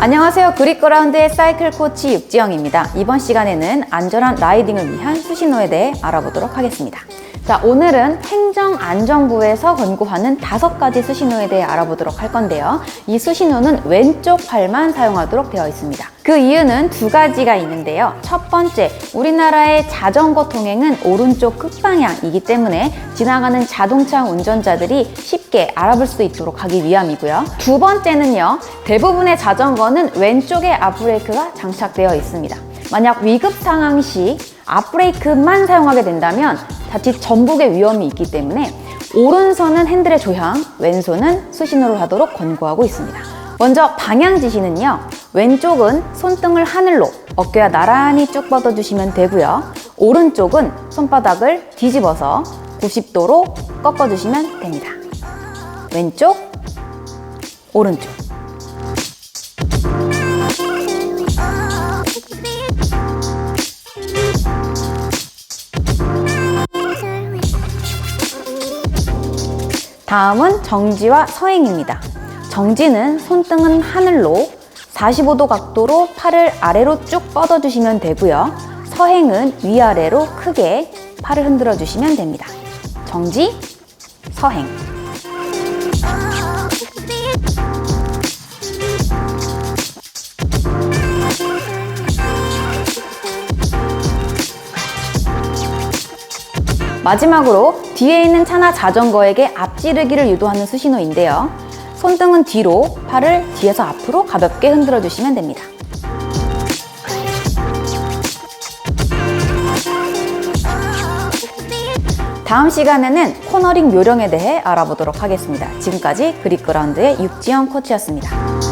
안녕하세요. 그립그라운드의 사이클 코치 육지영입니다. 이번 시간에는 안전한 라이딩을 위한 수신호에 대해 알아보도록 하겠습니다. 자, 오늘은 행정안전부에서 권고하는 다섯 가지 수신호에 대해 알아보도록 할 건데요. 이 수신호는 왼쪽 팔만 사용하도록 되어 있습니다. 그 이유는 두 가지가 있는데요. 첫 번째, 우리나라의 자전거 통행은 오른쪽 끝방향이기 때문에 지나가는 자동차 운전자들이 쉽게 알아볼 수 있도록 하기 위함이고요. 두 번째는요, 대부분의 자전거는 왼쪽에 앞브레이크가 장착되어 있습니다. 만약 위급 상황 시 앞브레이크만 사용하게 된다면 자칫 전복의 위험이 있기 때문에 오른손은 핸들의 조향, 왼손은 수신호를 하도록 권고하고 있습니다. 먼저 방향 지시는요. 왼쪽은 손등을 하늘로 어깨와 나란히 쭉 뻗어주시면 되고요. 오른쪽은 손바닥을 뒤집어서 90도로 꺾어주시면 됩니다. 왼쪽, 오른쪽. 다음은 정지와 서행입니다. 정지는 손등은 하늘로 45도 각도로 팔을 아래로 쭉 뻗어주시면 되고요. 서행은 위아래로 크게 팔을 흔들어 주시면 됩니다. 정지, 서행. 마지막으로 뒤에 있는 차나 자전거에게 앞지르기를 유도하는 수신호인데요. 손등은 뒤로, 팔을 뒤에서 앞으로 가볍게 흔들어 주시면 됩니다. 다음 시간에는 코너링 요령에 대해 알아보도록 하겠습니다. 지금까지 그립그라운드의 육지영 코치였습니다.